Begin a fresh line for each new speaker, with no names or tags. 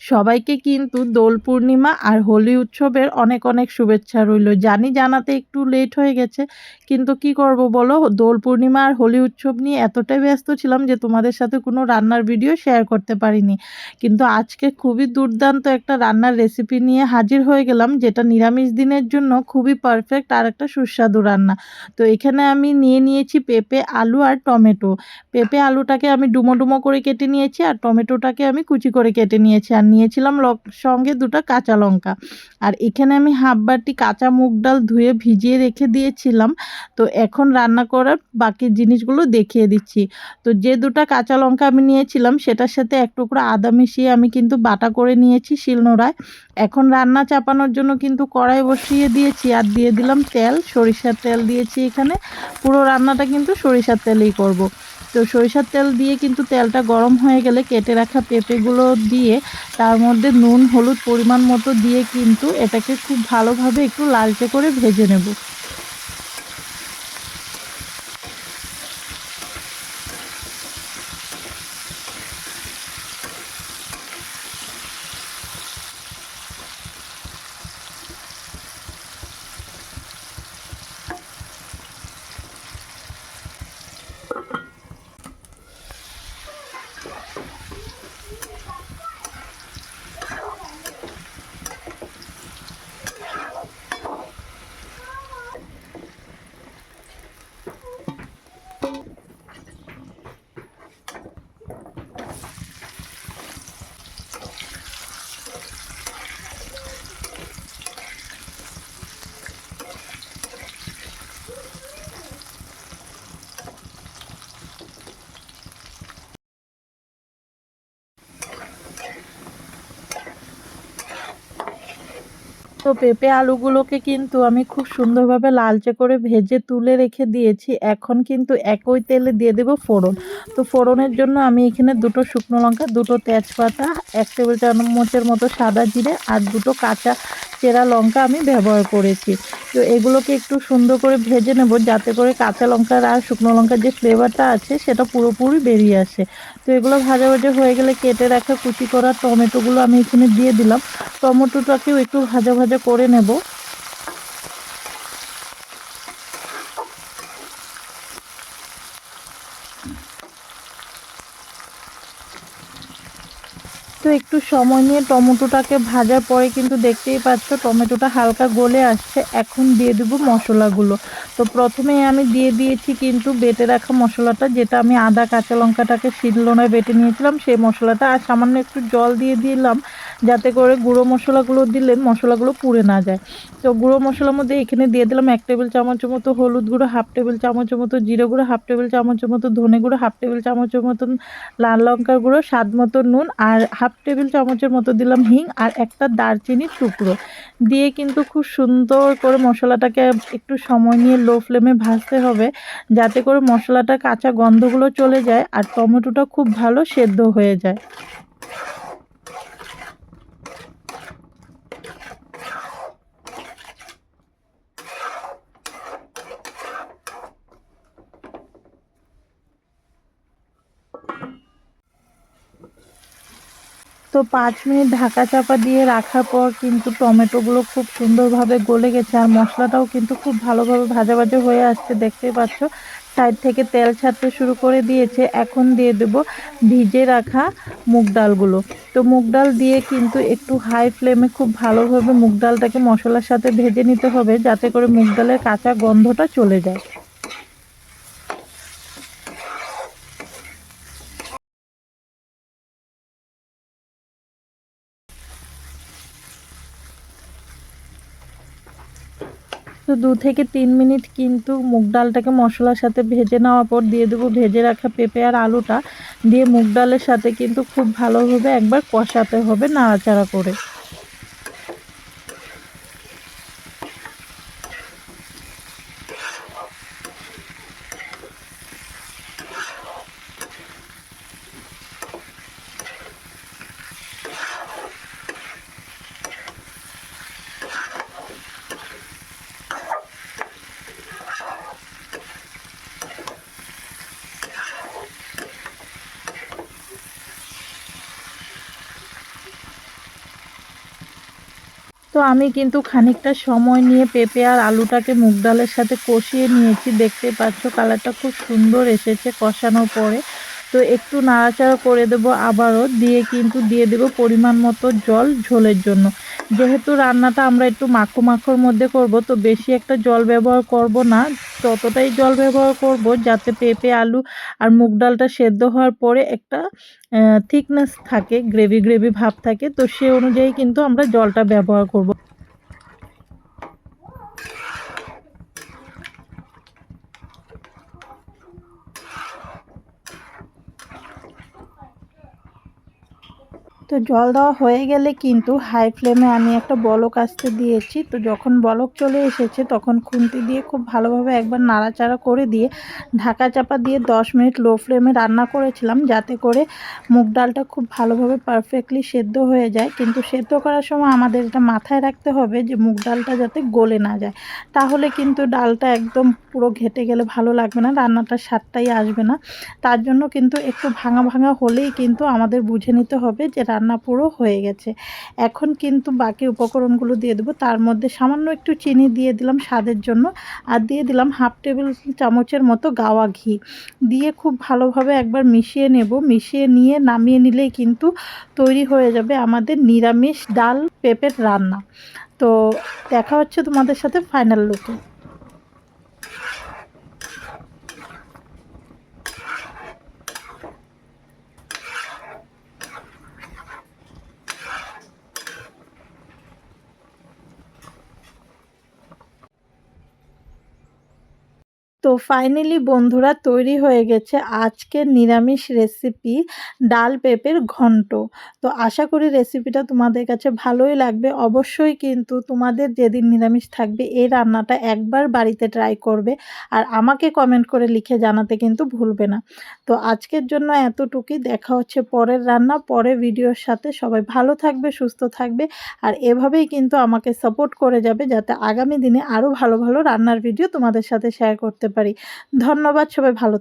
সবাইকে কিন্তু দোল পূর্ণিমা আর হোলি উৎসবের অনেক অনেক শুভেচ্ছা রইল। জানি জানাতে একটু লেট হয়ে গেছে, কিন্তু কি করব বলো? দোল পূর্ণিমা আর হোলি উৎসব নিয়ে এতটাই ব্যস্ত ছিলাম যে তোমাদের সাথে কোনো রান্নার ভিডিও শেয়ার করতে পারিনি। কিন্তু আজকে খুবই দুর্দান্ত একটা রান্নার রেসিপি নিয়ে হাজির হয়ে গেলাম, যেটা নিরামিষ দিনের জন্য খুবই পারফেক্ট আর একটা সুস্বাদু রান্না। তো এখানে আমি নিয়ে নিয়েছি পেঁপে, আলু আর টমেটো। পেঁপে, আলুটাকে আমি ডুমো ডুমো করে কেটে নিয়েছি আর টমেটোটাকে আমি কুচি করে কেটে নিয়েছি। আর নিয়েছিলাম সঙ্গে দুটো কাঁচা লঙ্কা। আর এখানে আমি হাফ বাটি কাঁচা মুগ ডাল ধুয়ে ভিজিয়ে রেখে দিয়েছিলাম। তো এখন রান্না করার বাকি জিনিসগুলো দেখিয়ে দিচ্ছি। তো যে দুটো কাঁচা লঙ্কা আমি নিয়েছিলাম, সেটার সাথে এক টুকরো আদা মিশিয়ে আমি কিন্তু বাটা করে নিয়েছি শিলনোড়ায়। এখন রান্না চাপানোর জন্য কিন্তু কড়াই বসিয়ে দিয়েছি আর দিয়ে দিলাম তেল। সরিষার তেল দিয়েছি এখানে। পুরো রান্নাটা কিন্তু সরিষার তেলেই করব। তো সরিষার তেল দিয়ে কিন্তু তেলটা গরম হয়ে গেলে কেটে রাখা পেঁপেগুলো দিয়ে তার মধ্যে নুন, হলুদ পরিমাণ মতো দিয়ে কিন্তু এটাকে খুব ভালোভাবে একটু লালচে করে ভেজে নেব। তো পেঁপে আলুগুলোকে কিন্তু আমি খুব সুন্দরভাবে লালচে করে ভেজে তুলে রেখে দিয়েছি। এখন কিন্তু একই তেলে দিয়ে দেবো ফোড়ন। তো ফোড়নের জন্য আমি এখানে দুটো শুকনো লঙ্কা, দুটো তেজপাতা, এক টেবিল চামচের মতো সাদা জিরে আর দুটো কাঁচা চেরা লঙ্কা আমি ব্যবহার করেছি। তো এগুলোকে একটু সুন্দর করে ভেজে নেব যাতে করে কাঁচা লঙ্কার আর শুকনো লঙ্কার যে ফ্লেভারটা আছে সেটা পুরোপুরি বেরিয়ে আসে। তো এগুলো ভাজা ভাজা হয়ে গেলে কেটে রাখা কুচি করা টমেটোগুলো আমি এখানে দিয়ে দিলাম। টমেটোটাকেও একটু ভাজা ভাজা করে নেব। তো একটু সময় নিয়ে টমেটোটাকে ভাজার পরে কিন্তু দেখতেই পাচ্ছ টমেটোটা হালকা গলে আসছে। এখন দিয়ে দেবো মশলাগুলো। তো প্রথমে আমি দিয়ে দিয়েছি কিন্তু বেটে রাখা মশলাটা, যেটা আমি আদা, কাঁচা লঙ্কাটাকে শিলনোড়ায় বেটে নিয়েছিলাম, সেই মশলাটা আর সামান্য একটু জল দিয়ে দিলাম, যাতে করে গুঁড়ো মশলাগুলো দিলে মশলাগুলো পুড়ে না যায়। তো গুঁড়ো মশলার মধ্যে এখানে দিয়ে দিলাম এক টেবিল চামচের মতো হলুদ গুঁড়ো, হাফ টেবিল চামচের মতো জিরে গুঁড়ো, হাফ টেবিল চামচের মতো ধনে গুঁড়ো, হাফ টেবিল চামচের মতন লাল লঙ্কার গুঁড়ো, স্বাদ মতো নুন আর হাফ টেবিল চামচের মতো দিলাম হিং আর একটা দারচিনির টুকরো। দিয়ে কিন্তু খুব সুন্দর করে মশলাটাকে একটু সময় নিয়ে লো ফ্লেমে ভাজতে হবে, যাতে করে মশলাটা কাঁচা গন্ধগুলো চলে যায় আর টমেটোটা খুব ভালো সেদ্ধ হয়ে যায়। তো পাঁচ মিনিট ঢাকা চাপা দিয়ে রাখার পর কিন্তু টমেটোগুলো খুব সুন্দরভাবে গলে গেছে আর মশলাটাও কিন্তু খুব ভালোভাবে ভাজা ভাজা হয়ে আসছে, দেখতেই পাচ্ছ। সাইড থেকে তেল ছাড়তে শুরু করে দিয়েছে। এখন দিয়ে দেব ভিজে রাখা মুগ ডালগুলো। তো মুগ ডাল দিয়ে কিন্তু একটু হাই ফ্লেমে খুব ভালোভাবে মুগ ডালটাকে মশলার সাথে ভেজে নিতে হবে, যাতে করে মুগ ডালের কাঁচা গন্ধটা চলে যায়। তো দু থেকে তিন মিনিট কিন্তু মুগ ডালটাকে মশলার সাথে ভেজে নেওয়ার পর দিয়ে দেবো ভেজে রাখা পেঁপে আর আলুটা। দিয়ে মুগ ডালের সাথে কিন্তু খুব ভালোভাবে একবার কষাতে হবে নাড়াচাড়া করে। তো আমি কিন্তু খানিকটা সময় নিয়ে পেঁপে আর আলুটাকে মুগ ডালের সাথে কষিয়ে নিয়েছি। দেখতে পাচ্ছ কালারটা খুব সুন্দর এসেছে কষানোর পরে। তো একটু নাড়াচাড়া করে দেব আবারও। দিয়ে কিন্তু দিয়ে দেব পরিমাণ মতো জল ঝোলের জন্য। যেহেতু রান্নাটা আমরা একটু মাখো মাখোর মধ্যে করব, তো বেশি একটা জল ব্যবহার করব না। ততটাই জল ব্যবহার করব, যাতে পেঁপে, আলু আর মুগ ডালটা সেদ্ধ হওয়ার পরে একটা থিকনেস থাকে গ্রেভি গ্রেভি ভাব থাকে, তো সে অনুযায়ী কিন্তু আমরা জলটা ব্যবহার করব। তো জল দেওয়া হয়ে গেলে কিন্তু হাই ফ্লেমে আমি একটা বলক আসতে দিয়েছি। তো যখন বলক চলে এসেছে, তখন খুন্তি দিয়ে খুব ভালোভাবে একবার নাড়াচাড়া করে দিয়ে ঢাকা চাপা দিয়ে 10 মিনিট লো ফ্লেমে রান্না করেছিলাম, যাতে করে মুগ ডালটা খুব ভালোভাবে পারফেক্টলি সেদ্ধ হয়ে যায়। কিন্তু সেদ্ধ করার সময় আমাদের এটা মাথায় রাখতে হবে যে মুগ ডালটা যাতে গলে না যায়। তাহলে কিন্তু ডালটা একদম পুরো ঘেটে গেলে ভালো লাগবে না, রান্নাটার স্বাদটাই আসবে না। তার জন্য কিন্তু একটু ভাঙা ভাঙা হলেই কিন্তু আমাদের বুঝে নিতে হবে যে রান্না পুরো হয়ে গেছে। এখন কিন্তু বাকি উপকরণগুলো দিয়ে দেবো। তার মধ্যে সামান্য একটু চিনি দিয়ে দিলাম স্বাদের জন্য। আর দিয়ে দিলাম হাফ টেবিল চামচের মতো গাওয়া ঘি। দিয়ে খুব ভালোভাবে একবার মিশিয়ে নেব। মিশিয়ে নিয়ে নামিয়ে নিলেই কিন্তু তৈরি হয়ে যাবে আমাদের নিরামিষ ডাল পেঁপের রান্না। তো দেখা হচ্ছে তোমাদের সাথে ফাইনাল লুকে তো ফাইনালি বন্ধুরা তৈরি হয়ে গেছে আজকের নিরামিষ রেসিপি ডাল পেঁপের ঘন্ট। তো আশা করি রেসিপিটা তোমাদের কাছে ভালোই লাগবে। অবশ্যই কিন্তু তোমাদের যেদিন নিরামিষ থাকবে এই রান্নাটা একবার বাড়িতে ট্রাই করবে আর আমাকে কমেন্ট করে লিখে জানাতে কিন্তু ভুলবে না। তো আজকের জন্য এতটুকুই। দেখা হচ্ছে পরের রান্না, পরের ভিডিওর সাথে। সবাই ভালো থাকবে, সুস্থ থাকবে আর এভাবেই কিন্তু আমাকে সাপোর্ট করে যাবে যাতে আগামী দিনে আরও ভালো ভালো রান্নার ভিডিও তোমাদের সাথে শেয়ার করতে পারি। ধন্যবাদ সবাই ভালো